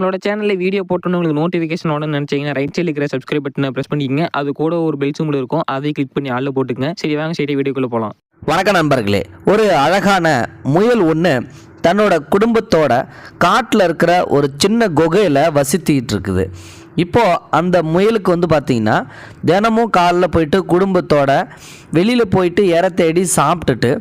நம்மளோட சேனலில் வீடியோ போட்டோன்னு உங்களுக்கு நோட்டிஃபிகேஷன் உடனே நினச்சிங்கன்னா ரைட் சைடில் இருக்கிற சப்ஸ்கிரைப் பட்டனை ப்ரெஸ் பண்ணிக்கங்க. அது கூட ஒரு பெல் சிம்பிள் இருக்கும். அதை கிளிக் பண்ணி ஆளில் போட்டுக்கங்க. சரி வாங்க சரி வீடியோக்குள்ளே போகலாம் வணக்கம் நண்பர்களே. ஒரு அழகான முயல் ஒன்று தன்னோட குடும்பத்தோட காட்டில் இருக்கிற ஒரு சின்ன குகையில் வசித்திட்டு இருக்குது. இப்போது அந்த முயலுக்கு வந்து பார்த்திங்கன்னா தினமும் காலைல போயிட்டு குடும்பத்தோட வெளியில் போயிட்டு இற தேடி சாப்பிட்டுட்டு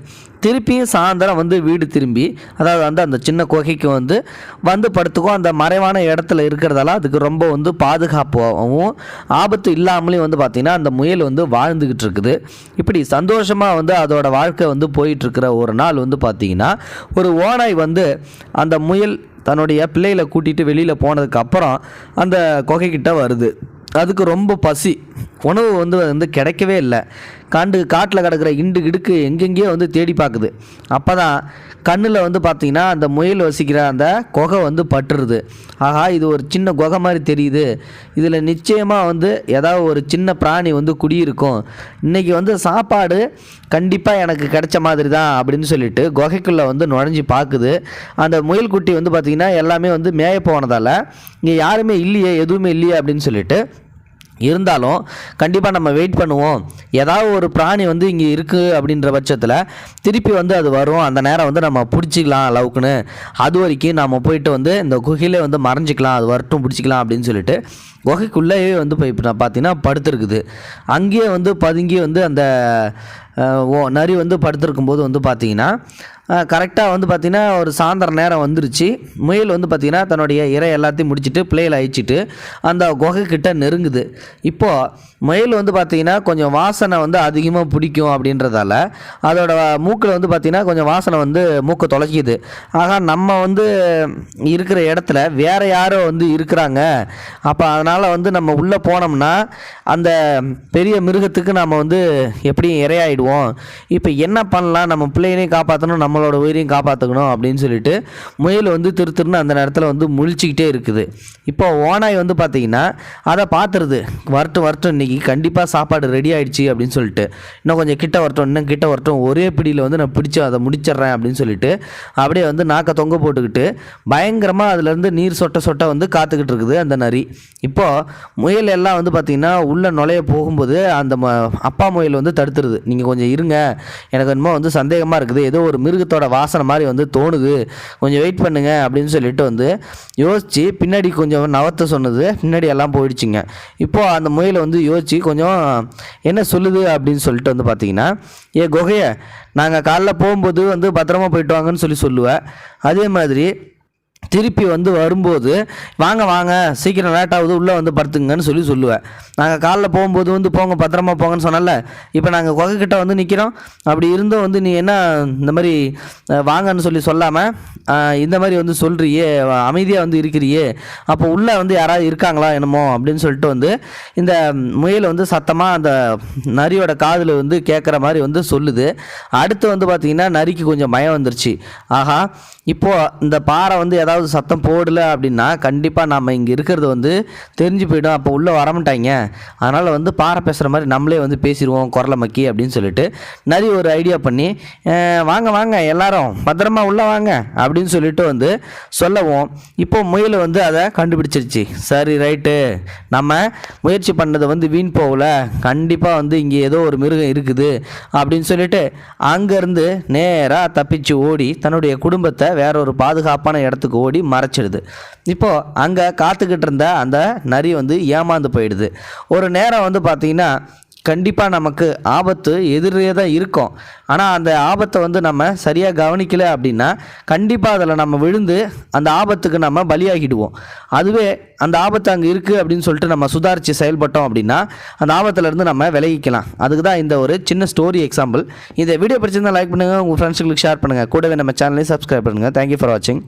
திருப்பியும் சாயந்தரம் வந்து வீடு திரும்பி அதாவது வந்து அந்த சின்ன குகைக்கு வந்து வந்து படுத்துக்கும் அந்த மறைவான இடத்துல இருக்கிறதால அதுக்கு ரொம்ப வந்து பாதுகாப்பாகவும் ஆபத்து இல்லாமலேயும் வந்து பார்த்திங்கன்னா அந்த முயல் வந்து வாழ்ந்துக்கிட்டு இருக்குது. இப்படி சந்தோஷமாக வந்து அதோடய வாழ்க்கை வந்து போயிட்டுருக்கிற ஒரு நாள் வந்து பார்த்திங்கன்னா ஒரு ஓனாய் வந்து அந்த முயல் தன்னுடைய பிள்ளைகளை கூட்டிகிட்டு வெளியில் போனதுக்கப்புறம் அந்த குகைக்கிட்ட வருது. அதுக்கு ரொம்ப பசி. உணவு வந்து வந்து கிடைக்கவே இல்லை. காண்டு காட்டில் கிடக்கிற இண்டு கிடுக்கு எங்கெங்கேயோ வந்து தேடி பார்க்குது அப்போ தான் கண்ணில் வந்து பார்த்திங்கன்னா அந்த முயல் வசிக்கிற அந்த குகை வந்து பட்டுருது. ஆஹா இது ஒரு சின்ன குகை மாதிரி தெரியுது. இதில் நிச்சயமாக வந்து ஏதாவது ஒரு சின்ன பிராணி வந்து குடியிருக்கும். இன்றைக்கி வந்து சாப்பாடு கண்டிப்பாக எனக்கு கிடைச்ச மாதிரி தான் அப்படின்னு சொல்லிட்டு குகைக்குள்ளே வந்து நுழைஞ்சு பார்க்குது அந்த முயல் குட்டி வந்து பார்த்திங்கன்னா எல்லாமே வந்து மேய போனதால் இங்கே யாருமே இல்லையே எதுவுமே இல்லையே அப்படின்னு சொல்லிட்டு இருந்தாலும் கண்டிப்பாக நம்ம வெயிட் பண்ணுவோம். ஏதாவது ஒரு பிராணி வந்து இங்கே இருக்குது அப்படின்ற பட்சத்தில் திருப்பி வந்து அது வரும். அந்த நேரம் வந்து நம்ம பிடிச்சிக்கலாம் அளவுக்குன்னு அது வரைக்கும் நம்ம போயிட்டு வந்து இந்த குகையிலே வந்து மறைஞ்சிக்கலாம். அது வரட்டும் பிடிச்சிக்கலாம் அப்படின்னு சொல்லிட்டு குகைக்குள்ளேயே வந்து போய் இப்போ பார்த்தீங்கன்னா படுத்துருக்குது. அங்கேயே வந்து பதுங்கி வந்து அந்த ஓ நரி வந்து படுத்திருக்கும் போது வந்து பார்த்தீங்கன்னா கரெக்டாக வந்து பார்த்திங்கன்னா ஒரு சாயந்தரம் நேரம் வந்துருச்சு. முயல் வந்து பார்த்திங்கன்னா தன்னுடைய இறை எல்லாத்தையும் முடிச்சுட்டு பிளேயில் அழிச்சிட்டு அந்த குகைக்கிட்ட நெருங்குது. இப்போது முயல் வந்து பார்த்திங்கன்னா கொஞ்சம் வாசனை வந்து அதிகமாக பிடிக்கும் அப்படின்றதால அதோட மூக்கில் வந்து பார்த்திங்கன்னா கொஞ்சம் வாசனை வந்து மூக்கை தொலைக்கிது. ஆகா நம்ம வந்து இருக்கிற இடத்துல வேறு யாரோ வந்து இருக்கிறாங்க. அப்போ அதனால் வந்து நம்ம உள்ளே போனோம்னா அந்த பெரிய மிருகத்துக்கு நம்ம வந்து எப்படியும் பண்ணிவிடுவோம் இப்போ என்ன பண்ணலாம்? நம்ம பிள்ளைகளையும் காப்பாற்றணும் நம்மளோட உயிரையும் காப்பாற்றணும் அப்படின்னு சொல்லிட்டு முயல் வந்து திரு திருன்னு அந்த நேரத்தில் வந்து முழிச்சிக்கிட்டே இருக்குது. இப்போ ஓனாய் வந்து பார்த்தீங்கன்னா அதை பார்த்துருது வரட்டும் வரட்டும் இன்றைக்கி கண்டிப்பாக சாப்பாடு ரெடி ஆகிடுச்சி அப்படின்னு சொல்லிட்டு. இன்னும் கொஞ்சம் கிட்ட வரட்டும் இன்னும் கிட்ட வரட்டும் ஒரே பிடியில் வந்து நான் பிடிச்சி அதை முடிச்சிடுறேன் அப்படின்னு சொல்லிட்டு அப்படியே வந்து நாக்கை தொங்க போட்டுக்கிட்டு பயங்கரமாக அதுலேருந்து நீர் சொட்ட சொட்ட வந்து காத்துக்கிட்டு இருக்குது அந்த நரி. இப்போது முயல் எல்லாம் வந்து பார்த்திங்கன்னா உள்ளே நுழைய போகும்போது அந்த ம அப்பா முயல் வந்து தடுத்துருது. நீங்கள் கொஞ்சம் இருங்க. எனக்கு என்னமோ வந்து சந்தேகமாக இருக்குது. ஏதோ ஒரு மிருகத்தோட வாசனை மாதிரி வந்து தோணுது. கொஞ்சம் வெயிட் பண்ணுங்க அப்படின்னு சொல்லிட்டு வந்து யோசித்து பின்னாடி கொஞ்சம் நவத்த சொன்னது. பின்னாடி எல்லாம் போயிடுச்சுங்க. இப்போது அந்த முயலை வந்து யோசித்து கொஞ்சம் என்ன சொல்லுது அப்படின்னு சொல்லிட்டு வந்து பார்த்தீங்கன்னா ஏ குகையை நாங்கள் காலைல போகும்போது வந்து பத்திரமா போயிட்டு வாங்கன்னு சொல்லி சொல்லுவேன் அதே மாதிரி திருப்பி வந்து வரும்போது வாங்க வாங்க சீக்கிரம் லேட் ஆகுது உள்ளே வந்து படுத்துங்கன்னு சொல்லி சொல்லுவேன் நாங்கள் காலைல போகும்போது வந்து போங்க பத்திரமா போங்கன்னு சொன்னல இப்போ நாங்கள் குகைக்கிட்ட வந்து நிற்கிறோம் அப்படி இருந்தும் வந்து நீ என்ன இந்த மாதிரி வாங்கன்னு சொல்லி சொல்லாமல் இந்த மாதிரி வந்து சொல்கிறியே அமைதியாக வந்து இருக்கிறியே. அப்போ உள்ளே வந்து யாராவது இருக்காங்களா என்னமோ? அப்படின்னு சொல்லிட்டு வந்து இந்த முயல் வந்து சத்தமாக அந்த நரியோட காதில் வந்து கேட்குற மாதிரி வந்து சொல்லுது. அடுத்து வந்து பார்த்திங்கன்னா நரிக்கு கொஞ்சம் பயம் வந்துருச்சு. ஆஹா இப்போது இந்த பாறை வந்து ஏதாவது சத்தம் போடல அப்படின்னா கண்டிப்பாக நம்ம இங்கே இருக்கிறது வந்து தெரிஞ்சு போயிடும். அப்போ உள்ளே வரமாட்டாங்க அதனால் வந்து பாறை பேசுகிற மாதிரி நம்மளே வந்து பேசிடுவோம் குரலை மக்கி அப்படின்னு சொல்லிட்டு நரி ஒரு ஐடியா பண்ணி வாங்க வாங்க எல்லாரும் பத்திரமா உள்ளே வாங்க அப்படின்னு சொல்லிட்டு வந்து சொல்லவும். இப்போ முயல் வந்து அதை கண்டுபிடிச்சிருச்சு. சரி ரைட்டு நம்ம முயற்சி பண்ணது வந்து வீண் போகல. கண்டிப்பாக வந்து இங்கே ஏதோ ஒரு மிருகம் இருக்குது அப்படின்னு சொல்லிட்டு அங்கேருந்து நேராக தப்பிச்சு ஓடி தன்னுடைய குடும்பத்தை வேற ஒரு பாதுகாப்பான இடத்துக்கு ஓடி மறைச்சிடுது. இப்போது அங்கே காத்துக்கிட்டு இருந்த அந்த நரி வந்து ஏமாந்து போயிடுது. ஒரு நேரம் வந்து பார்த்திங்கன்னா கண்டிப்பாக நமக்கு ஆபத்து எதிரே தான் இருக்கும். ஆனால் அந்த ஆபத்தை வந்து நம்ம சரியாக கவனிக்கலை அப்படின்னா கண்டிப்பாக அதில் நம்ம விழுந்து அந்த ஆபத்துக்கு நம்ம பலியாகிடுவோம். அதுவே அந்த ஆபத்து அங்கே இருக்குது அப்படின்னு சொல்லிட்டு நம்ம சுதாரித்து செயல்பட்டோம் அப்படின்னா அந்த ஆபத்துலேருந்து நம்ம விலகிக்கலாம். அதுக்கு தான் இந்த ஒரு சின்ன ஸ்டோரி எக்ஸாம்பிள் இந்த வீடியோ பிடிச்சிருந்தால் லைக் பண்ணுங்கள் உங்கள் ஃப்ரெண்ட்ஸுங்களுக்கு ஷேர் பண்ணுங்கள் கூடவே நம்ம சேனலையும் சப்ஸ்கிரைப் பண்ணுங்கள் தேங்க்யூ ஃபார் வாட்சிங்